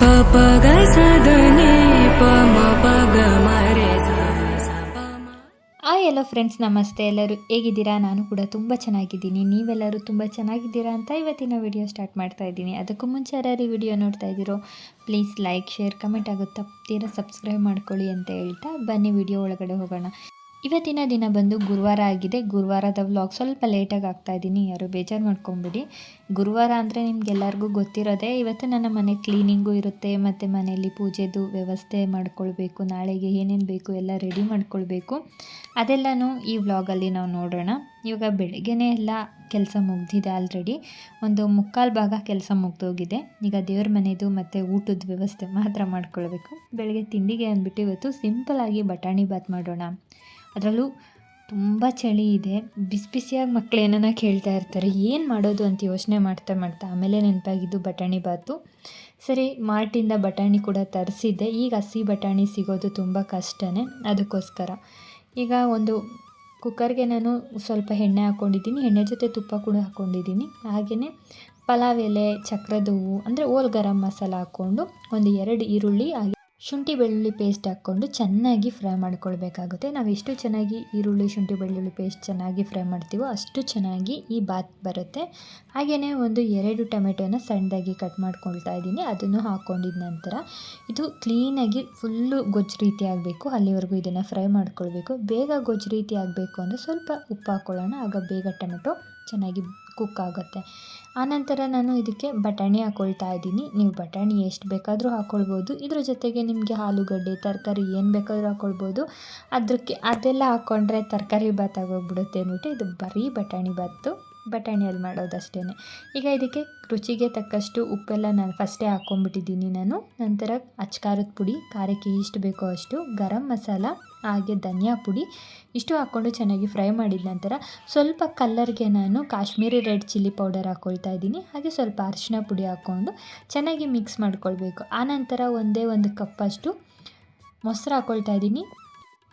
ಆ ಎಲ್ಲ ಫ್ರೆಂಡ್ಸ್ ನಮಸ್ತೆ ಎಲ್ಲರೂ ಹೇಗಿದ್ದೀರಾ? ನಾನು ಕೂಡ ತುಂಬ ಚೆನ್ನಾಗಿದ್ದೀನಿ. ನೀವೆಲ್ಲರೂ ತುಂಬ ಚೆನ್ನಾಗಿದ್ದೀರಾ ಅಂತ ಇವತ್ತಿನ ವಿಡಿಯೋ ಸ್ಟಾರ್ಟ್ ಮಾಡ್ತಾ ಇದ್ದೀನಿ. ಅದಕ್ಕೂ ಮುಂಚೆ ಯಾರು ವಿಡಿಯೋ ನೋಡ್ತಾ ಇದ್ದೀರೋ ಪ್ಲೀಸ್ ಲೈಕ್ ಶೇರ್ ಕಮೆಂಟ್ ಆಗುತ್ತೆ ತೀರಾ ಸಬ್ಸ್ಕ್ರೈಬ್ ಮಾಡ್ಕೊಳ್ಳಿ ಅಂತ ಹೇಳ್ತಾ ಬನ್ನಿ. ವಿಡಿಯೋ ಒಳಗಡೆ ಹೋಗೋಣ. ಇವತ್ತಿನ ದಿನ ಬಂದು ಗುರುವಾರ ಆಗಿದೆ. ಗುರುವಾರದ ವ್ಲಾಗ್ ಸ್ವಲ್ಪ ಲೇಟಾಗಿ ಆಗ್ತಾ ಇದ್ದೀನಿ. ಯಾರು ಬೇಜಾರು ಮಾಡ್ಕೊಂಬಿಡಿ. ಗುರುವಾರ ಅಂದರೆ ನಿಮ್ಗೆಲ್ಲರಿಗೂ ಗೊತ್ತಿರೋದೇ, ಇವತ್ತು ನನ್ನ ಮನೆ ಕ್ಲೀನಿಂಗು ಇರುತ್ತೆ, ಮತ್ತು ಮನೆಯಲ್ಲಿ ಪೂಜೆದು ವ್ಯವಸ್ಥೆ ಮಾಡ್ಕೊಳ್ಬೇಕು, ನಾಳೆಗೆ ಏನೇನು ಬೇಕು ಎಲ್ಲ ರೆಡಿ ಮಾಡ್ಕೊಳ್ಬೇಕು. ಅದೆಲ್ಲನೂ ಈ ವ್ಲಾಗಲ್ಲಿ ನಾವು ನೋಡೋಣ. ಇವಾಗ ಬೆಳಗ್ಗೆನೇ ಎಲ್ಲ ಕೆಲಸ ಮುಗ್ದಿದೆ ಆಲ್ರೆಡಿ ಒಂದು ಮುಕ್ಕಾಲು ಭಾಗ ಕೆಲಸ ಮುಗ್ದೋಗಿದೆ. ಈಗ ದೇವ್ರ ಮನೆಯದು ಮತ್ತು ಊಟದ ವ್ಯವಸ್ಥೆ ಮಾತ್ರ ಮಾಡ್ಕೊಳ್ಬೇಕು. ಬೆಳಗ್ಗೆ ತಿಂಡಿಗೆ ಅಂದ್ಬಿಟ್ಟು ಇವತ್ತು ಸಿಂಪಲಾಗಿ ಬಟಾಣಿ ಬಾತ್ ಮಾಡೋಣ. ಅದರಲ್ಲೂ ತುಂಬ ಚಳಿ ಇದೆ. ಬಿಸಿ ಬಿಸಿಯಾಗಿ ಮಕ್ಕಳು ಏನನ್ನ ಕೇಳ್ತಾ ಇರ್ತಾರೆ, ಏನು ಮಾಡೋದು ಅಂತ ಯೋಚನೆ ಮಾಡ್ತಾ ಮಾಡ್ತಾ ಆಮೇಲೆ ನೆನಪಾಗಿದ್ದು ಬಟಾಣಿ ಬಾತು. ಸರಿ, ಮಾರ್ಟಿಂದ ಬಟಾಣಿ ಕೂಡ ತರಿಸಿದ್ದೆ. ಈಗ ಹಸಿ ಬಟಾಣಿ ಸಿಗೋದು ತುಂಬ ಕಷ್ಟನೇ, ಅದಕ್ಕೋಸ್ಕರ. ಈಗ ಒಂದು ಕುಕ್ಕರ್ಗೆ ನಾನು ಸ್ವಲ್ಪ ಎಣ್ಣೆ ಹಾಕ್ಕೊಂಡಿದ್ದೀನಿ ಎಣ್ಣೆ ಜೊತೆ ತುಪ್ಪ ಕೂಡ ಹಾಕ್ಕೊಂಡಿದ್ದೀನಿ ಹಾಗೆಯೇ ಪಲಾವ್ ಎಲೆ ಚಕ್ರದ ಹೂವು ಅಂದರೆ ಓಲ್ ಗರಂ ಮಸಾಲ ಹಾಕ್ಕೊಂಡು ಒಂದು ಎರಡು ಈರುಳ್ಳಿ ಹಾಗೆ ಶುಂಠಿ ಬೆಳ್ಳುಳ್ಳಿ ಪೇಸ್ಟ್ ಹಾಕ್ಕೊಂಡು ಚೆನ್ನಾಗಿ ಫ್ರೈ ಮಾಡ್ಕೊಳ್ಬೇಕಾಗುತ್ತೆ. ನಾವು ಎಷ್ಟು ಚೆನ್ನಾಗಿ ಈರುಳ್ಳಿ, ಶುಂಠಿ, ಬೆಳ್ಳುಳ್ಳಿ ಪೇಸ್ಟ್ ಚೆನ್ನಾಗಿ ಫ್ರೈ ಮಾಡ್ತೀವೋ ಅಷ್ಟು ಚೆನ್ನಾಗಿ ಈ ಬಾತ್ ಬರುತ್ತೆ. ಹಾಗೆಯೇ ಒಂದು ಎರಡು ಟೊಮೆಟೊನ ಸಣ್ಣದಾಗಿ ಕಟ್ ಮಾಡ್ಕೊಳ್ತಾ ಇದ್ದೀನಿ. ಅದನ್ನು ಹಾಕ್ಕೊಂಡಿದ್ದ ನಂತರ ಇದು ಕ್ಲೀನಾಗಿ ಫುಲ್ಲು ಗೊಜ್ಜು ರೀತಿ ಆಗಬೇಕು. ಅಲ್ಲಿವರೆಗೂ ಇದನ್ನು ಫ್ರೈ ಮಾಡ್ಕೊಳ್ಬೇಕು. ಬೇಗ ಗೊಜ್ಜು ರೀತಿ ಆಗಬೇಕು ಅಂದರೆ ಸ್ವಲ್ಪ ಉಪ್ಪು ಹಾಕ್ಕೊಳ್ಳೋಣ ಆಗ ಬೇಗ ಟೊಮೆಟೊ ಚೆನ್ನಾಗಿ ಕುಕ್ ಆಗುತ್ತೆ. ಆನಂತರ ನಾನು ಇದಕ್ಕೆ ಬಟಾಣಿ ಹಾಕ್ಕೊಳ್ತಾ ಇದ್ದೀನಿ. ನೀವು ಬಟಾಣಿ ಎಷ್ಟು ಬೇಕಾದರೂ ಹಾಕ್ಕೊಳ್ಬೋದು ಇದ್ರ ಜೊತೆಗೆ ನಿಮಗೆ ಆಲೂಗಡ್ಡೆ, ತರಕಾರಿ ಏನು ಬೇಕಾದರೂ ಹಾಕ್ಕೊಳ್ಬೋದು ಅದಕ್ಕೆ ಅದೆಲ್ಲ ಹಾಕ್ಕೊಂಡ್ರೆ ತರಕಾರಿ ಭಾತ್ ಆಗೋಗ್ಬಿಡುತ್ತೆ ಅಂದ್ಬಿಟ್ಟು ಇದು ಬರೀ ಬಟಾಣಿ ಭಾತು. ಬಟಾಣಿಯಲ್ಲಿ ಮಾಡೋದಷ್ಟೇ ಈಗ ಇದಕ್ಕೆ ರುಚಿಗೆ ತಕ್ಕಷ್ಟು ಉಪ್ಪೆಲ್ಲ ನಾನು ಫಸ್ಟೇ ಹಾಕ್ಕೊಂಬಿಟ್ಟಿದ್ದೀನಿ ನಾನು. ನಂತರ ಅಚ್ಕಾರದ ಪುಡಿ, ಖಾರಕ್ಕೆ ಎಷ್ಟು ಬೇಕೋ ಅಷ್ಟು ಗರಂ ಮಸಾಲ ಹಾಗೆ ಧನಿಯಾ ಪುಡಿ ಇಷ್ಟು ಹಾಕ್ಕೊಂಡು ಚೆನ್ನಾಗಿ ಫ್ರೈ ಮಾಡಿದ ನಂತರ ಸ್ವಲ್ಪ ಕಲ್ಲರ್ಗೆ ನಾನು ಕಾಶ್ಮೀರಿ ರೆಡ್ ಚಿಲ್ಲಿ ಪೌಡರ್ ಹಾಕ್ಕೊಳ್ತಾ ಇದ್ದೀನಿ. ಹಾಗೆ ಸ್ವಲ್ಪ ಅರಿಶಿನ ಪುಡಿ ಹಾಕ್ಕೊಂಡು ಚೆನ್ನಾಗಿ ಮಿಕ್ಸ್ ಮಾಡ್ಕೊಳ್ಬೇಕು. ಆನಂತರ ಒಂದೇ ಒಂದು ಕಪ್ಪಷ್ಟು ಮೊಸರು ಹಾಕ್ಕೊಳ್ತಾ ಇದ್ದೀನಿ.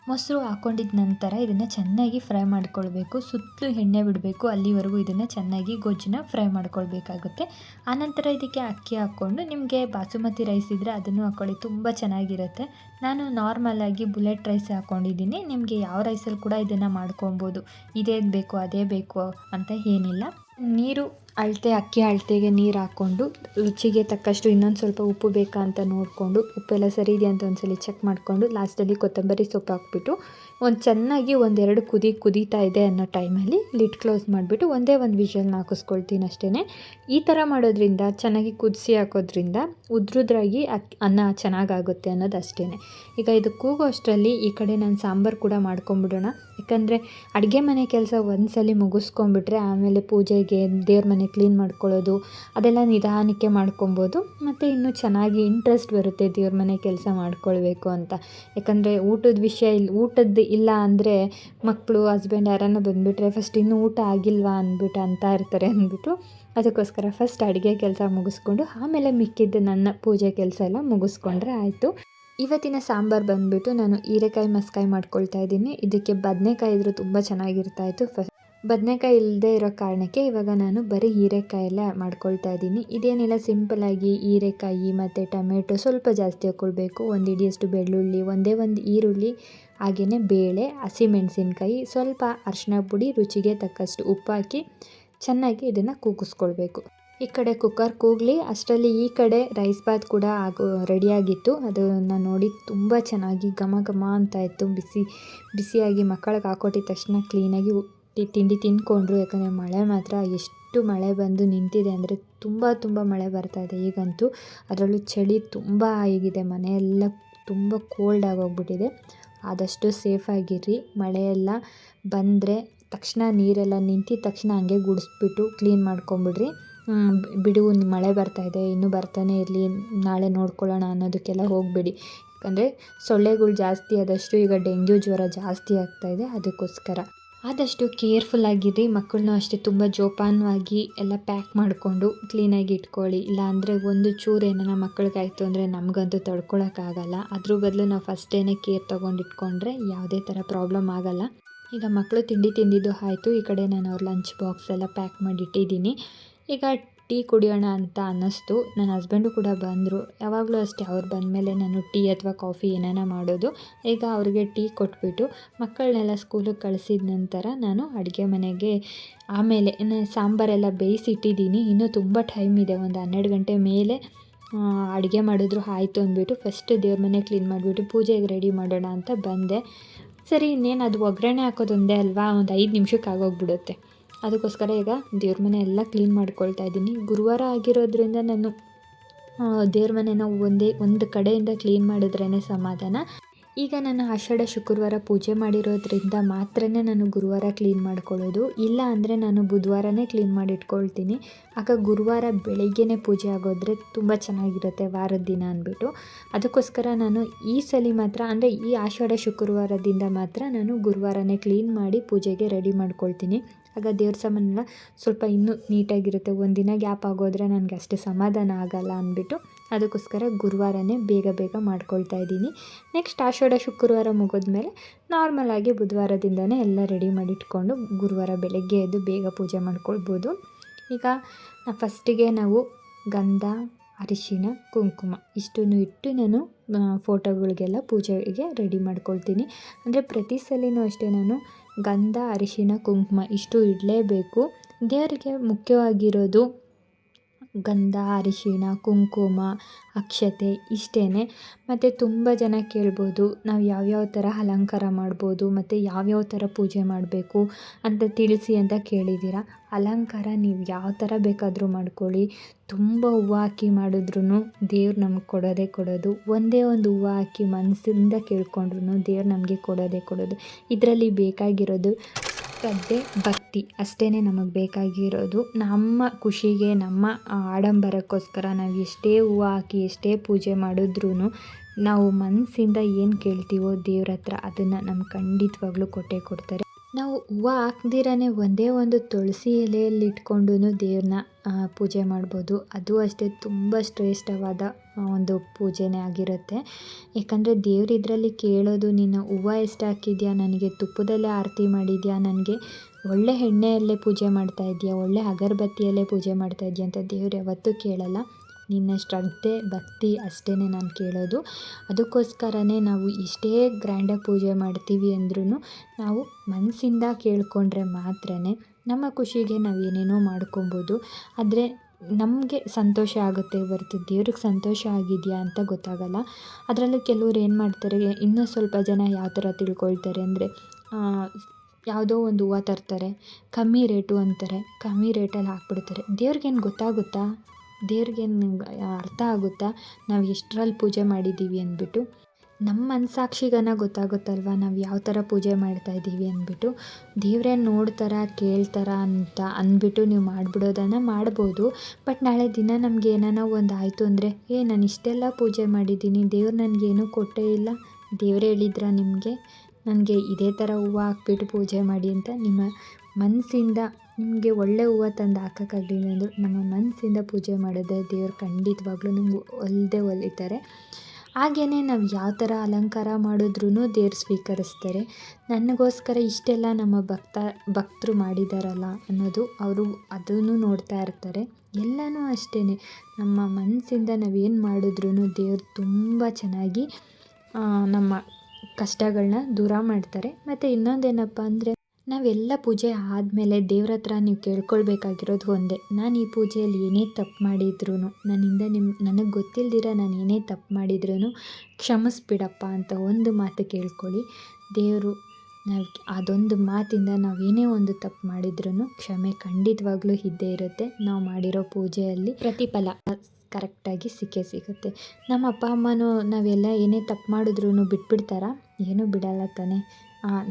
ಮೊಸರು ಹಾಕೊಂಡಿದ ನಂತರ ಇದನ್ನು ಚೆನ್ನಾಗಿ ಫ್ರೈ ಮಾಡ್ಕೊಳ್ಬೇಕು. ಸುತ್ತಲೂ ಎಣ್ಣೆ ಬಿಡಬೇಕು. ಅಲ್ಲಿವರೆಗೂ ಇದನ್ನು ಚೆನ್ನಾಗಿ ಗೊಜ್ಜನ್ನ ಫ್ರೈ ಮಾಡ್ಕೊಳ್ಬೇಕಾಗುತ್ತೆ. ಆನಂತರ ಇದಕ್ಕೆ ಅಕ್ಕಿ ಹಾಕ್ಕೊಂಡು ನಿಮಗೆ ಬಾಸುಮತಿ ರೈಸ್ ಇದ್ದರೆ ಅದನ್ನು ಹಾಕ್ಕೊಳ್ಳಿ ತುಂಬ ಚೆನ್ನಾಗಿರುತ್ತೆ. ನಾನು ನಾರ್ಮಲಾಗಿ ಬುಲೆಟ್ ರೈಸ್ ಹಾಕ್ಕೊಂಡಿದ್ದೀನಿ ನಿಮಗೆ ಯಾವ ರೈಸಲ್ಲಿ ಕೂಡ ಇದನ್ನು ಮಾಡ್ಕೊಬೋದು ಇದೇ ಬೇಕು, ಅದೇ ಬೇಕು ಅಂತ ಏನಿಲ್ಲ. ನೀರು ಅಳತೆ, ಅಕ್ಕಿ ಅಳತೆಗೆ ನೀರು ಹಾಕ್ಕೊಂಡು ರುಚಿಗೆ ತಕ್ಕಷ್ಟು ಇನ್ನೊಂದು ಸ್ವಲ್ಪ ಉಪ್ಪು ಬೇಕಾ ಅಂತ ನೋಡಿಕೊಂಡು, ಉಪ್ಪೆಲ್ಲ ಸರಿ ಇದೆಯಾ ಅಂತ ಒಂದ್ಸಲಿ ಚೆಕ್ ಮಾಡಿಕೊಂಡು ಲಾಸ್ಟಲ್ಲಿ ಕೊತ್ತಂಬರಿ ಸೊಪ್ಪು ಹಾಕ್ಬಿಟ್ಟು ಒಂದು ಚೆನ್ನಾಗಿ ಒಂದೆರಡು ಕುದಿ ಕುದೀತಾ ಇದೆ ಅನ್ನೋ ಟೈಮಲ್ಲಿ ಲಿಡ್ ಕ್ಲೋಸ್ ಮಾಡಿಬಿಟ್ಟು ಒಂದೇ ಒಂದು ವಿಷಲ್ನ ಹಾಕಿಸ್ಕೊಳ್ತೀನಿ ಅಷ್ಟೇ ಈ ಥರ ಮಾಡೋದ್ರಿಂದ, ಚೆನ್ನಾಗಿ ಕುದಿಸಿ ಹಾಕೋದ್ರಿಂದ ಉದ್ರುದ್ರಾಗಿ ಅನ್ನ ಚೆನ್ನಾಗಾಗುತ್ತೆ ಅನ್ನೋದು ಅಷ್ಟೇ ಈಗ ಇದು ಕೂಗೋ ಅಷ್ಟರಲ್ಲಿ ಈ ಕಡೆ ನಾನು ಸಾಂಬಾರು ಕೂಡ ಮಾಡ್ಕೊಂಬಿಡೋಣ ಯಾಕಂದರೆ ಅಡುಗೆ ಮನೆ ಕೆಲಸ ಒಂದ್ಸಲಿ ಮುಗಿಸ್ಕೊಂಬಿಟ್ರೆ ಆಮೇಲೆ ಪೂಜೆಗೆ ದೇವ್ರ ಮನೆ ಕ್ಲೀನ್ ಮಾಡ್ಕೊಳ್ಳೋದು, ಅದೆಲ್ಲ ನಿಧಾನಕ್ಕೆ ಮಾಡ್ಕೊಬೋದು. ಮತ್ತು ಇನ್ನೂ ಚೆನ್ನಾಗಿ ಇಂಟ್ರೆಸ್ಟ್ ಬರುತ್ತೆ ದೇವ್ರ ಮನೆ ಕೆಲಸ ಮಾಡ್ಕೊಳ್ಬೇಕು ಅಂತ. ಯಾಕಂದರೆ ಊಟದ ವಿಷಯ ಇಲ್ಲಿ ಊಟದ್ದು ಇಲ್ಲ ಅಂದರೆ ಮಕ್ಕಳು ಹಸ್ಬೆಂಡ್ ಯಾರನ್ನ ಬಂದುಬಿಟ್ರೆ ಫಸ್ಟ್ ಇನ್ನೂ ಊಟ ಆಗಿಲ್ವಾ ಅಂದ್ಬಿಟ್ಟು ಅಂತ ಇರ್ತಾರೆ ಅಂದ್ಬಿಟ್ಟು ಅದಕ್ಕೋಸ್ಕರ ಫಸ್ಟ್ ಅಡುಗೆ ಕೆಲಸ ಮುಗಿಸ್ಕೊಂಡು ಆಮೇಲೆ ಮಿಕ್ಕಿದ್ದು ನನ್ನ ಪೂಜೆ ಕೆಲಸ ಎಲ್ಲ ಮುಗಿಸ್ಕೊಂಡ್ರೆ ಆಯಿತು. ಇವತ್ತಿನ ಸಾಂಬಾರು ಬಂದುಬಿಟ್ಟು ನಾನು ಹೀರೆಕಾಯಿ, ಮಸ್ಕಾಯಿ ಮಾಡ್ಕೊಳ್ತಾ ಇದ್ದೀನಿ. ಇದಕ್ಕೆ ಬದನೆಕಾಯಿ ಇದ್ರೂ ತುಂಬ ಚೆನ್ನಾಗಿರ್ತಾ ಇತ್ತು. ಫಸ್ಟ್ ಬದನೆಕಾಯಿ ಇಲ್ಲದೆ ಇರೋ ಕಾರಣಕ್ಕೆ ಇವಾಗ ನಾನು ಬರೀ ಹೀರೆಕಾಯೆಲ್ಲ ಮಾಡ್ಕೊಳ್ತಾ ಇದ್ದೀನಿ. ಇದೇನಿಲ್ಲ ಸಿಂಪಲಾಗಿ ಹೀರೆಕಾಯಿ ಮತ್ತು ಟೊಮೆಟೊ ಸ್ವಲ್ಪ ಜಾಸ್ತಿ ಹಾಕ್ಕೊಳ್ಬೇಕು ಒಂದು ಇಡಿಯಷ್ಟು ಬೆಳ್ಳುಳ್ಳಿ, ಒಂದೇ ಒಂದು ಈರುಳ್ಳಿ ಹಾಗೆಯೇ ಬೇಳೆ ಹಸಿಮೆಣಸಿನ್ಕಾಯಿ ಸ್ವಲ್ಪ ಅರಿಶಿನ ಪುಡಿ, ರುಚಿಗೆ ತಕ್ಕಷ್ಟು ಉಪ್ಪು ಹಾಕಿ ಚೆನ್ನಾಗಿ ಇದನ್ನು ಕೂಗಿಸ್ಕೊಳ್ಬೇಕು ಈ ಕಡೆ ಕುಕ್ಕರ್ ಕೂಗಲಿ. ಅಷ್ಟರಲ್ಲಿ ಈ ಕಡೆ ರೈಸ್ ಬಾತ್ ಕೂಡ ಆಗೋ ರೆಡಿಯಾಗಿತ್ತು ಅದನ್ನು ನೋಡಿ ತುಂಬ ಚೆನ್ನಾಗಿ ಘಮ ಘಮ ಅಂತ ಇತ್ತು. ಬಿಸಿ, ಬಿಸಿಯಾಗಿ ಮಕ್ಕಳಿಗೆ ಹಾಕೊಟ್ಟಿದ ತಕ್ಷಣ ಕ್ಲೀನಾಗಿ ತಿಂಡಿ ತಿಂದ್ಕೊಂಡ್ರು, ಯಾಕಂದರೆ ಮಳೆ ಮಾತ್ರ ಎಷ್ಟು ಮಳೆ ಬಂದು ನಿಂತಿದೆ ಅಂದರೆ ತುಂಬ ತುಂಬ ಮಳೆ ಬರ್ತಾ ಇದೆ. ಈಗಂತೂ ಅದರಲ್ಲೂ ಚಳಿ ತುಂಬ ಆಗಿದೆ, ಮನೆಯೆಲ್ಲ ತುಂಬ ಕೋಲ್ಡ್ ಆಗೋಗ್ಬಿಟ್ಟಿದೆ. ಆದಷ್ಟು ಸೇಫಾಗಿರ್ರಿ ಮಳೆಯೆಲ್ಲ ಬಂದರೆ ತಕ್ಷಣ ನೀರೆಲ್ಲ ನಿಂತಿದ ತಕ್ಷಣ ಹಂಗೆ ಗುಡಿಸ್ಬಿಟ್ಟು ಕ್ಲೀನ್ ಮಾಡ್ಕೊಂಬಿಡ್ರಿ. ಬಿಡು, ಮಳೆ ಬರ್ತಾ ಇದೆ, ಇನ್ನೂ ಬರ್ತಾನೆ ಇರಲಿ, ನಾಳೆ ನೋಡ್ಕೊಳ್ಳೋಣ ಅನ್ನೋದಕ್ಕೆಲ್ಲ ಹೋಗಬೇಡಿ. ಯಾಕಂದರೆ ಸೊಳ್ಳೆಗಳು ಜಾಸ್ತಿ ಆದಷ್ಟು ಈಗ ಡೆಂಗ್ಯೂ ಜ್ವರ ಜಾಸ್ತಿ ಆಗ್ತಾಯಿದೆ ಅದಕ್ಕೋಸ್ಕರ. ಆದಷ್ಟು ಕೇರ್ಫುಲ್ಲಾಗಿರಿ ಮಕ್ಕಳನ್ನೂ ಅಷ್ಟೇ ತುಂಬ ಜೋಪಾನವಾಗಿ ಎಲ್ಲ ಪ್ಯಾಕ್ ಮಾಡಿಕೊಂಡು ಕ್ಲೀನಾಗಿ ಇಟ್ಕೊಳ್ಳಿ. ಇಲ್ಲಾಂದರೆ ಒಂದು ಚೂರು ಏನಾರ ಮಕ್ಕಳಿಗಾಯಿತು ಅಂದರೆ ನಮಗಂತೂ ತಡ್ಕೊಳಕ್ಕಾಗಲ್ಲ. ಅದ್ರ ಬದಲು ನಾವು ಫಸ್ಟೇನೆ ಕೇರ್ ತೊಗೊಂಡು ಇಟ್ಕೊಂಡ್ರೆ ಯಾವುದೇ ಥರ ಪ್ರಾಬ್ಲಮ್ ಆಗಲ್ಲ. ಈಗ ಮಕ್ಕಳು ತಿಂಡಿ ತಿಂದಿದ್ದು ಆಯಿತು. ಈ ಕಡೆ ನಾನು ಅವ್ರ ಲಂಚ್ ಬಾಕ್ಸ್ ಎಲ್ಲ ಪ್ಯಾಕ್ ಮಾಡಿ ಇಟ್ಟಿದ್ದೀನಿ ಈಗ ಟೀ ಕುಡಿಯೋಣ ಅಂತ ಅನ್ನಿಸ್ತು. ನನ್ನ ಹಸ್ಬೆಂಡು ಕೂಡ ಬಂದರು. ಯಾವಾಗಲೂ ಅಷ್ಟೇ, ಅವ್ರು ಬಂದಮೇಲೆ ನಾನು ಟೀ ಅಥವಾ ಕಾಫಿ ಏನಾನ ಮಾಡೋದು. ಈಗ ಅವ್ರಿಗೆ ಟೀ ಕೊಟ್ಬಿಟ್ಟು ಮಕ್ಕಳನ್ನೆಲ್ಲ ಸ್ಕೂಲಿಗೆ ಕಳಿಸಿದ ನಂತರ ನಾನು ಅಡುಗೆ ಮನೆಗೆ ಆಮೇಲೆ, ಇನ್ನು ಸಾಂಬಾರೆಲ್ಲ ಬೇಯಿಸಿಟ್ಟಿದ್ದೀನಿ. ಇನ್ನೂ ತುಂಬ ಟೈಮ್ ಇದೆ. ಒಂದು ಹನ್ನೆರಡು ಗಂಟೆ ಮೇಲೆ ಅಡುಗೆ ಮಾಡಿದ್ರು ಆಯಿತು ಅಂದ್ಬಿಟ್ಟು ಫಸ್ಟ್ ದೇವ್ರ ಮನೆ ಕ್ಲೀನ್ ಮಾಡಿಬಿಟ್ಟು ಪೂಜೆಗೆ ರೆಡಿ ಮಾಡೋಣ ಅಂತ ಬಂದೆ. ಸರಿ ಇನ್ನೇನು ಅದು ಒಗ್ಗರಣೆ ಹಾಕೋದೊಂದೇ ಅಲ್ವಾ? ಒಂದು ಐದು ನಿಮಿಷಕ್ಕೆ ಆಗೋಗ್ಬಿಡುತ್ತೆ. ಅದಕ್ಕೋಸ್ಕರ ಈಗ ದೇವ್ರ ಮನೆ ಎಲ್ಲ ಕ್ಲೀನ್ ಮಾಡ್ಕೊಳ್ತಾ ಇದ್ದೀನಿ. ಗುರುವಾರ ಆಗಿರೋದ್ರಿಂದ ನಾನು ದೇವ್ರ ಮನೆನ ಒಂದೇ, ಒಂದು ಕಡೆಯಿಂದ ಕ್ಲೀನ್ ಮಾಡಿದ್ರೇ ಸಮಾಧಾನ. ಈಗ ನಾನು ಆಷಾಢ ಶುಕ್ರವಾರ ಪೂಜೆ ಮಾಡಿರೋದ್ರಿಂದ ಮಾತ್ರನೇ ನಾನು ಗುರುವಾರ ಕ್ಲೀನ್ ಮಾಡ್ಕೊಳ್ಳೋದು. ಇಲ್ಲ ಅಂದರೆ ನಾನು ಬುಧವಾರನೇ ಕ್ಲೀನ್ ಮಾಡಿ ಇಟ್ಕೊಳ್ತೀನಿ ಆಗ ಗುರುವಾರ ಬೆಳಗ್ಗೆನೇ ಪೂಜೆ ಆಗೋದ್ರೆ ತುಂಬ ಚೆನ್ನಾಗಿರುತ್ತೆ ವಾರದ ದಿನ ಅಂದ್ಬಿಟ್ಟು. ಅದಕ್ಕೋಸ್ಕರ ನಾನು ಈ ಸಲ ಮಾತ್ರ ಅಂದರೆ ಈ ಆಷಾಢ ಶುಕ್ರವಾರದಿಂದ ಮಾತ್ರ ನಾನು ಗುರುವಾರನೇ ಕ್ಲೀನ್ ಮಾಡಿ ಪೂಜೆಗೆ ರೆಡಿ ಮಾಡ್ಕೊಳ್ತೀನಿ. ಆಗ ದೇವ್ರ ಸಾಮಾನೆಲ್ಲ ಸ್ವಲ್ಪ ಇನ್ನೂ ನೀಟಾಗಿರುತ್ತೆ ಒಂದಿನ ಗ್ಯಾಪ್ ಆಗೋದ್ರೆ ನನಗೆ ಅಷ್ಟು ಸಮಾಧಾನ ಆಗಲ್ಲ ಅಂದ್ಬಿಟ್ಟು. ಅದಕ್ಕೋಸ್ಕರ ಗುರುವಾರನೇ ಬೇಗ ಬೇಗ ಮಾಡ್ಕೊಳ್ತಾ ಇದ್ದೀನಿ. ನೆಕ್ಸ್ಟ್ ಆಷಾಢ ಶುಕ್ರವಾರ ಮುಗಿದ್ಮೇಲೆ ನಾರ್ಮಲಾಗಿ ಬುಧವಾರದಿಂದನೇ ಎಲ್ಲ ರೆಡಿ ಮಾಡಿ ಇಟ್ಕೊಂಡು ಗುರುವಾರ ಬೆಳಗ್ಗೆ ಎದ್ದು ಬೇಗ ಪೂಜೆ ಮಾಡ್ಕೊಳ್ಬೋದು. ಈಗ ಫಸ್ಟಿಗೆ ನಾವು ಗಂಧ, ಅರಿಶಿಣ, ಕುಂಕುಮ ಇಷ್ಟನ್ನು ಇಟ್ಟು ನಾನು ಫೋಟೋಗಳಿಗೆಲ್ಲ ಪೂಜೆಗೆ ರೆಡಿ ಮಾಡ್ಕೊಳ್ತೀನಿ. ಅಂದರೆ ಪ್ರತಿ ಸಲವೂ ಅಷ್ಟೇ ನಾನು ಗಂಧ, ಅರಿಶಿಣ, ಕುಂಕುಮ ಇಷ್ಟು ಇಡಲೇಬೇಕು. ದೇವರಿಗೆ ಮುಖ್ಯವಾಗಿರೋದು ಗಂಧ, ಅರಿಶಿಣ, ಕುಂಕುಮ, ಅಕ್ಷತೆ ಇಷ್ಟೇ ಮತ್ತು ತುಂಬ ಜನ ಕೇಳ್ಬೋದು, ನಾವು ಯಾವ್ಯಾವ ಥರ ಅಲಂಕಾರ ಮಾಡ್ಬೋದು, ಮತ್ತು ಯಾವ್ಯಾವ ಥರ ಪೂಜೆ ಮಾಡಬೇಕು ಅಂತ ತಿಳಿಸಿ ಅಂತ ಕೇಳಿದ್ದೀರ ಅಲಂಕಾರ ನೀವು ಯಾವ ಥರ ಬೇಕಾದರೂ ಮಾಡ್ಕೊಳ್ಳಿ. ತುಂಬ ಹೂವು ಹಾಕಿ ಮಾಡಿದ್ರೂ ದೇವ್ರು ನಮ್ಗೆ ಕೊಡೋದೇ ಕೊಡೋದು. ಒಂದೇ ಒಂದು ಹೂವು ಹಾಕಿ ಮನಸ್ಸಿಂದ ಕೇಳ್ಕೊಂಡ್ರು ದೇವ್ರು ನಮಗೆ ಕೊಡೋದೇ ಕೊಡೋದು. ಇದರಲ್ಲಿ ಬೇಕಾಗಿರೋದು ಶ್ರದ್ಧೆ ಭಕ್ತಿ. ಅಷ್ಟೇ ನಮಗೆ ಬೇಕಾಗಿರೋದು. ನಮ್ಮ ಖುಷಿಗೆ, ನಮ್ಮ ಆಡಂಬರಕ್ಕೋಸ್ಕರ ನಾವು ಎಷ್ಟೇ ಹೂವು ಹಾಕಿ, ಎಷ್ಟೇ ಪೂಜೆ ಮಾಡಿದ್ರೂ ನಾವು ಮನಸ್ಸಿಂದ ಏನು ಕೇಳ್ತೀವೋ ದೇವ್ರ ಹತ್ರ ಅದನ್ನು ನಮ್ಗೆ ಖಂಡಿತವಾಗ್ಲೂ ಕೊಟ್ಟೇ ಕೊಡ್ತಾರೆ. ನಾವು ಹೂವು ಹಾಕ್ದಿರನೇ ಒಂದೇ ಒಂದು ತುಳಸಿ ಎಲೆಯಲ್ಲಿ ಇಟ್ಕೊಂಡು ದೇವ್ರನ್ನ ಪೂಜೆ ಮಾಡ್ಬೋದು. ಅದು ಅಷ್ಟೇ ತುಂಬ ಶ್ರೇಷ್ಠವಾದ ಒಂದು ಪೂಜೆನೇ ಆಗಿರುತ್ತೆ. ಯಾಕಂದರೆ ದೇವ್ರು ಇದರಲ್ಲಿ ಕೇಳೋದು ನಿನ್ನ ಹೂವು ಎಷ್ಟು ಹಾಕಿದ್ಯಾ? ನನಗೆ ತುಪ್ಪದಲ್ಲೇ ಆರತಿ ಮಾಡಿದ್ಯಾ? ನನಗೆ ಒಳ್ಳೆ ಎಣ್ಣೆಯಲ್ಲೇ ಪೂಜೆ ಮಾಡ್ತಾ ಇದೆಯಾ? ಒಳ್ಳೆ ಅಗರಬತ್ತಿಯಲ್ಲೇ ಪೂಜೆ ಮಾಡ್ತಾ ಇದೆಯಾ? ಅಂತ ದೇವ್ರು ಯಾವತ್ತೂ ಕೇಳಲ್ಲ. ನಿನ್ನ ಶ್ರದ್ಧೆ, ಭಕ್ತಿ ಅಷ್ಟೇ ನಾನು ಕೇಳೋದು. ಅದಕ್ಕೋಸ್ಕರನೇ ನಾವು ಎಷ್ಟೇ ಗ್ರ್ಯಾಂಡಾಗಿ ಪೂಜೆ ಮಾಡ್ತೀವಿ ಅಂದ್ರೂ ನಾವು ಮನಸ್ಸಿಂದ ಕೇಳಿಕೊಂಡ್ರೆ ಮಾತ್ರ ನಮ್ಮ ಖುಷಿಗೆ ನಾವು ಏನೇನೋ ಮಾಡ್ಕೊಬೋದು. ಆದರೆ ನಮಗೆ ಸಂತೋಷ ಆಗುತ್ತೆ ಹೊರ್ತು. ದೇವ್ರಿಗೆ ಸಂತೋಷ ಆಗಿದೆಯಾ ಅಂತ ಗೊತ್ತಾಗಲ್ಲ. ಅದರಲ್ಲೂ ಕೆಲವ್ರು ಏನು ಮಾಡ್ತಾರೆ, ಇನ್ನೂ ಸ್ವಲ್ಪ ಜನ ಯಾವ ಥರ ತಿಳ್ಕೊಳ್ತಾರೆ ಅಂದರೆ ಯಾವುದೋ ಒಂದು ಹೂವು ತರ್ತಾರೆ, ಕಮ್ಮಿ ರೇಟು ಅಂತಾರೆ, ಕಮ್ಮಿ ರೇಟಲ್ಲಿ ಹಾಕ್ಬಿಡ್ತಾರೆ. ದೇವ್ರಿಗೇನು ಗೊತ್ತಾಗುತ್ತಾ? ದೇವ್ರಿಗೇನು ಅರ್ಥ ಆಗುತ್ತಾ? ನಾವು ಎಷ್ಟರಲ್ಲಿ ಪೂಜೆ ಮಾಡಿದ್ದೀವಿ ಅಂದ್ಬಿಟ್ಟು. ನಮ್ಮ ಮನಸ್ಸಾಕ್ಷಿಗನ ಗೊತ್ತಾಗುತ್ತಲ್ವ ನಾವು ಯಾವ ಥರ ಪೂಜೆ ಮಾಡ್ತಾ ಇದ್ದೀವಿ ಅಂದ್ಬಿಟ್ಟು. ದೇವ್ರೇ ನೋಡ್ತಾರ, ಕೇಳ್ತಾರ ಅಂತ ಅಂದ್ಬಿಟ್ಟು ನೀವು ಮಾಡಿಬಿಡೋದನ್ನು ಮಾಡ್ಬೋದು. ಬಟ್ ನಾಳೆ ದಿನ ನಮ್ಗೆ ಏನಾನ ಒಂದು ಆಯಿತು ಅಂದರೆ, ಏ ನಾನು ಇಷ್ಟೆಲ್ಲ ಪೂಜೆ ಮಾಡಿದ್ದೀನಿ ದೇವ್ರು ನನಗೇನು ಕೊಟ್ಟೇ ಇಲ್ಲ. ದೇವ್ರೇ ಹೇಳಿದ್ರ ನಿಮಗೆ, ನನಗೆ ಇದೇ ಥರ ಹೂವು ಹಾಕ್ಬಿಟ್ಟು ಪೂಜೆ ಮಾಡಿ ಅಂತ ನಿಮ್ಮ ಮನಸ್ಸಿಂದ ನಿಮಗೆ ಒಳ್ಳೆ ಹೂವು ತಂದು ಹಾಕೋಕ್ಕಾಗಲಿಲ್ಲ ಅಂದರೂ ನಮ್ಮ ಮನಸ್ಸಿಂದ ಪೂಜೆ ಮಾಡಿದ್ರೆ ದೇವ್ರು ಖಂಡಿತವಾಗ್ಲೂ ನಮ್ಗೆ ಒಲ್ದೇ ಒಲಿತಾರೆ. ಹಾಗೆಯೇ ನಾವು ಯಾವ ಥರ ಅಲಂಕಾರ ಮಾಡಿದ್ರೂ ದೇವ್ರು ಸ್ವೀಕರಿಸ್ತಾರೆ. ನನಗೋಸ್ಕರ ಇಷ್ಟೆಲ್ಲ ನಮ್ಮ ಭಕ್ತ, ಭಕ್ತರು ಮಾಡಿದಾರಲ್ಲ ಅನ್ನೋದು ಅವರು ಅದನ್ನು ನೋಡ್ತಾ ಇರ್ತಾರೆ. ಎಲ್ಲನೂ ಅಷ್ಟೇ ನಮ್ಮ ಮನಸ್ಸಿಂದ ನಾವೇನು ಮಾಡಿದ್ರೂ ದೇವ್ರು ತುಂಬ ಚೆನ್ನಾಗಿ ನಮ್ಮ ಕಷ್ಟಗಳನ್ನ ದೂರ ಮಾಡ್ತಾರೆ. ಮತ್ತು ಇನ್ನೊಂದೇನಪ್ಪ ಅಂದರೆ ನಾವೆಲ್ಲ ಪೂಜೆ ಆದಮೇಲೆ ದೇವ್ರ ಹತ್ರ ನೀವು ಕೇಳ್ಕೊಳ್ಬೇಕಾಗಿರೋದು ಒಂದೇ. ನಾನು ಈ ಪೂಜೆಯಲ್ಲಿ ಏನೇ ತಪ್ಪು ಮಾಡಿದ್ರೂ ನನ್ನಿಂದ ನಿಮ್ಮ ನನಗೆ ಗೊತ್ತಿಲ್ದಿರ ನಾನು ಏನೇ ತಪ್ಪು ಮಾಡಿದ್ರೂ ಕ್ಷಮಿಸ್ಬಿಡಪ್ಪ ಅಂತ ಒಂದು ಮಾತು ಕೇಳ್ಕೊಳ್ಳಿ. ದೇವರು ನಾವು ಅದೊಂದು ಮಾತಿಂದ ನಾವು ಏನೇ ಒಂದು ತಪ್ಪು ಮಾಡಿದ್ರೂ ಕ್ಷಮೆ ಖಂಡಿತವಾಗ್ಲೂ ಇದ್ದೇ ಇರುತ್ತೆ. ನಾವು ಮಾಡಿರೋ ಪೂಜೆಯಲ್ಲಿ ಪ್ರತಿಫಲ ಕರೆಕ್ಟಾಗಿ ಸಿಕ್ಕೇ ಸಿಗುತ್ತೆ. ನಮ್ಮ ಅಪ್ಪ, ಅಮ್ಮನೂ ನಾವೆಲ್ಲ ಏನೇ ತಪ್ಪು ಮಾಡಿದ್ರೂ ಬಿಟ್ಬಿಡ್ತಾರಾ? ಏನೂ ಬಿಡಲ್ಲ ತಾನೆ.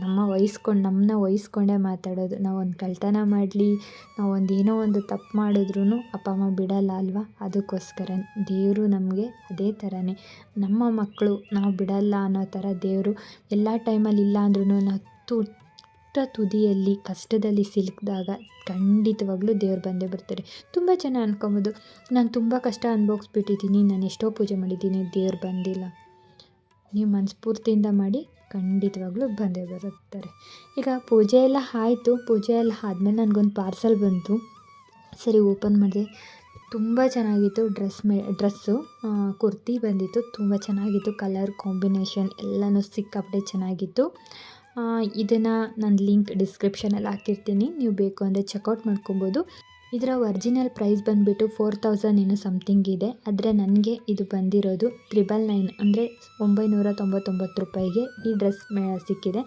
ನಮ್ಮ ವಹಿಸ್ಕೊಂಡು ನಮ್ಮನ್ನ ವಹಿಸ್ಕೊಂಡೇ ಮಾತಾಡೋದು. ನಾವು ಒಂದು ಕಳ್ಳತನ ಮಾಡಲಿ, ನಾವು ಒಂದು ಏನೋ ಒಂದು ತಪ್ಪು ಮಾಡಿದ್ರೂ ಅಪ್ಪ, ಅಮ್ಮ ಬಿಡಲ್ಲ ಅಲ್ವಾ? ಅದಕ್ಕೋಸ್ಕರ ದೇವರು ನಮಗೆ ಅದೇ ಥರನೇ ನಮ್ಮ ಮಕ್ಕಳು ನಾವು ಬಿಡಲ್ಲ ಅನ್ನೋ ಥರ ದೇವರು ಎಲ್ಲ ಟೈಮಲ್ಲಿ ಇಲ್ಲ ಅಂದ್ರೂ ನಾವು ತುಟ್ಟ ತುದಿಯಲ್ಲಿ, ಕಷ್ಟದಲ್ಲಿ ಸಿಲುಕಿದಾಗ ಖಂಡಿತವಾಗ್ಲೂ ದೇವ್ರು ಬಂದೇ ಬರ್ತಾರೆ. ತುಂಬ ಜನ ಅನ್ಕೊಬೋದು, ನಾನು ತುಂಬ ಕಷ್ಟ ಅನುಭವಿಸ್ಬಿಟ್ಟಿದ್ದೀನಿ ನಾನು ಎಷ್ಟೋ ಪೂಜೆ ಮಾಡಿದ್ದೀನಿ ದೇವ್ರು ಬಂದಿಲ್ಲ. ನೀವು ಮನಸ್ಫೂರ್ತಿಯಿಂದ ಮಾಡಿ ಖಂಡಿತವಾಗ್ಲೂ ಬಂದೇ ಬರುತ್ತಾರೆ. ಈಗ ಪೂಜೆ ಎಲ್ಲ ಆಯಿತು, ಪೂಜೆ ಎಲ್ಲ ಆದಮೇಲೆ ನನಗೊಂದು ಪಾರ್ಸಲ್ ಬಂತು. ಸರಿ ಓಪನ್ ಮಾಡಿದೆ. ತುಂಬ ಚೆನ್ನಾಗಿತ್ತು ಡ್ರೆಸ್ ಮೇ ಡ್ರೆಸ್ಸು ಕುರ್ತಿ ಬಂದಿತ್ತು, ತುಂಬ ಚೆನ್ನಾಗಿತ್ತು. ಕಲರ್ ಕಾಂಬಿನೇಷನ್ ಎಲ್ಲನೂ ಸಿಕ್ಕಾಪಟ್ಟೆ ಚೆನ್ನಾಗಿತ್ತು. ಇದನ್ನು ನಾನು ಲಿಂಕ್ ಡಿಸ್ಕ್ರಿಪ್ಷನಲ್ಲಿ ಹಾಕಿರ್ತೀನಿ. ನೀವು ಬೇಕು ಅಂದರೆ ಚೆಕ್ಔಟ್ ಮಾಡ್ಕೊಬೋದು. ಇದರ ಒರಿಜಿನಲ್ ಪ್ರೈಸ್ ಬಂದುಬಿಟ್ಟು ಫೋರ್ ತೌಸಂಡ್ ಏನೋ ಸಮಥಿಂಗ್ ಇದೆ. ಆದರೆ ನನಗೆ ಇದು ಬಂದಿರೋದು ತ್ರಿಬಲ್ ನೈನ್ ಅಂದರೆ ಒಂಬೈನೂರ ತೊಂಬತ್ತೊಂಬತ್ತು ರೂಪಾಯಿಗೆ ಈ ಡ್ರೆಸ್ ಸಿಕ್ಕಿದೆ.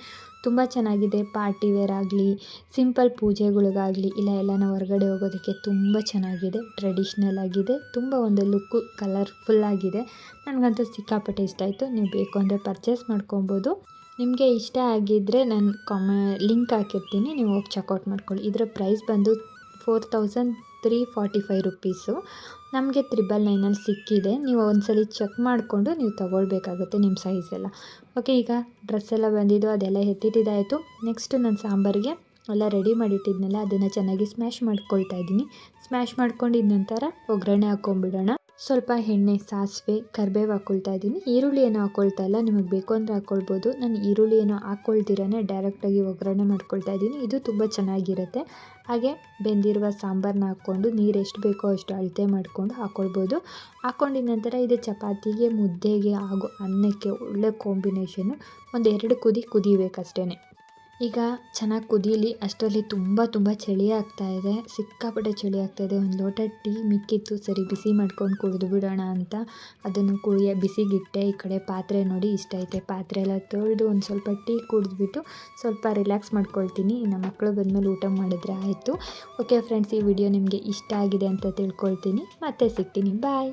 ತುಂಬ ಚೆನ್ನಾಗಿದೆ. ಪಾರ್ಟಿ ವೇರ್ ಆಗಲಿ ಸಿಂಪಲ್ ಪೂಜೆಗಳಿಗಾಗಲಿ, ಇಲ್ಲ ಎಲ್ಲನ ಹೊರಗಡೆ ಹೋಗೋದಕ್ಕೆ ತುಂಬ ಚೆನ್ನಾಗಿದೆ. ಟ್ರೆಡಿಷ್ನಲ್ ಆಗಿದೆ. ತುಂಬ ಒಂದು ಲುಕ್ಕು ಕಲರ್ಫುಲ್ ಆಗಿದೆ. ನನಗಂತೂ ಸಿಕ್ಕಾಪಟ್ಟೆ ಇಷ್ಟ ಆಯಿತು. ನೀವು ಬೇಕು ಅಂದರೆ ಪರ್ಚೇಸ್ ಮಾಡ್ಕೊಬೋದು. ನಿಮಗೆ ಇಷ್ಟ ಆಗಿದ್ದರೆ ನಾನು ಕಾಮ ಲಿಂಕ್ ಹಾಕಿರ್ತೀನಿ. ನೀವು ಹೋಗಿ ಚೆಕ್ಔಟ್ ಮಾಡ್ಕೊಳ್ಳಿ. ಇದರ ಪ್ರೈಸ್ ಬಂದು four thousand three forty five rupees. ನಮಗೆ ತ್ರಿಬಲ್ ನೈನಲ್ಲಿ ಸಿಕ್ಕಿದೆ. ನೀವು ಒಂದ್ಸಲಿ ಚೆಕ್ ಮಾಡಿಕೊಂಡು ನೀವು ತೊಗೊಳ್ಬೇಕಾಗುತ್ತೆ ನಿಮ್ಮ ಸೈಜ್ ಎಲ್ಲ. ಓಕೆ, ಈಗ ಡ್ರೆಸ್ ಎಲ್ಲ ಬಂದಿದ್ದು, ಅದೆಲ್ಲ ಎತ್ತಿಟ್ಟಿದ್ದಾಯಿತು. ನೆಕ್ಸ್ಟು ನನ್ನ ಸಾಂಬಾರಿಗೆ ಎಲ್ಲ ರೆಡಿ ಮಾಡಿಟ್ಟಿದ್ನಲ್ಲ, ಅದನ್ನು ಚೆನ್ನಾಗಿ ಸ್ಮ್ಯಾಶ್ ಮಾಡ್ಕೊಳ್ತಾ ಇದ್ದೀನಿ. ಸ್ಮ್ಯಾಶ್ ಮಾಡ್ಕೊಂಡಿದ ನಂತರ ಒಗ್ಗರಣೆ ಹಾಕ್ಕೊಂಬಿಡೋಣ ಸ್ವಲ್ಪ ಎಣ್ಣೆ, ಸಾಸಿವೆ, ಕರಿಬೇವು ಹಾಕ್ಕೊಳ್ತಾ ಇದ್ದೀನಿ. ಈರುಳ್ಳಿ ಏನೋ ಹಾಕ್ಕೊಳ್ತಾ ಇಲ್ಲ. ನಿಮಗೆ ಬೇಕು ಅಂದರೆ ಹಾಕ್ಕೊಳ್ಬೋದು ನಾನು ಈರುಳ್ಳಿ ಏನೋ ಹಾಕ್ಕೊಳ್ದಿರೇ ಡೈರೆಕ್ಟಾಗಿ ಒಗ್ಗರಣೆ ಮಾಡ್ಕೊಳ್ತಾ ಇದ್ದೀನಿ. ಇದು ತುಂಬ ಚೆನ್ನಾಗಿರುತ್ತೆ. ಹಾಗೆ ಬೆಂದಿರುವ ಸಾಂಬಾರನ್ನ ಹಾಕ್ಕೊಂಡು ನೀರು ಎಷ್ಟು ಬೇಕೋ ಅಷ್ಟು ಅಳತೆ ಮಾಡಿಕೊಂಡು ಹಾಕ್ಕೊಳ್ಬೋದು ಹಾಕ್ಕೊಂಡಿದ ನಂತರ ಇದು ಚಪಾತಿಗೆ, ಮುದ್ದೆಗೆ ಹಾಗೂ ಅನ್ನಕ್ಕೆ ಒಳ್ಳೆ ಕಾಂಬಿನೇಷನ್ನು ಒಂದು ಎರಡು ಕುದಿ ಕುದಿಬೇಕಷ್ಟೇ ಈಗ ಚೆನ್ನಾಗಿ ಕುದೀಲಿ ಅಷ್ಟರಲ್ಲಿ ತುಂಬ ತುಂಬ ಚಳಿ ಆಗ್ತಾ ಇದೆ. ಸಿಕ್ಕಾಪಟ್ಟೆ ಚಳಿ ಆಗ್ತಾ ಇದೆ. ಒಂದು ಲೋಟ ಟೀ ಮಿಕ್ಕಿತ್ತು ಸರಿ ಬಿಸಿ ಮಾಡ್ಕೊಂಡು ಕುಡಿದು ಬಿಡೋಣ ಅಂತ ಅದನ್ನು ಕುಡಿಯ, ಬಿಸಿಗಿಟ್ಟೆ. ಈ ಕಡೆ ಪಾತ್ರೆ ನೋಡಿ ಇಷ್ಟ ಐತೆ. ಪಾತ್ರೆ ಎಲ್ಲ ತೊಳೆದು ಒಂದು ಸ್ವಲ್ಪ ಟೀ ಕುಡಿದ್ಬಿಟ್ಟು ಸ್ವಲ್ಪ ರಿಲ್ಯಾಕ್ಸ್ ಮಾಡ್ಕೊಳ್ತೀನಿ. ನಮ್ಮ ಮಕ್ಕಳು ಬಂದಮೇಲೆ ಊಟ ಮಾಡಿದ್ರೆ ಆಯಿತು. ಓಕೆ ಫ್ರೆಂಡ್ಸ್, ಈ ವಿಡಿಯೋ ನಿಮಗೆ ಇಷ್ಟ ಆಗಿದೆ ಅಂತ ತಿಳ್ಕೊಳ್ತೀನಿ. ಮತ್ತೆ ಸಿಗ್ತೀನಿ. ಬಾಯ್.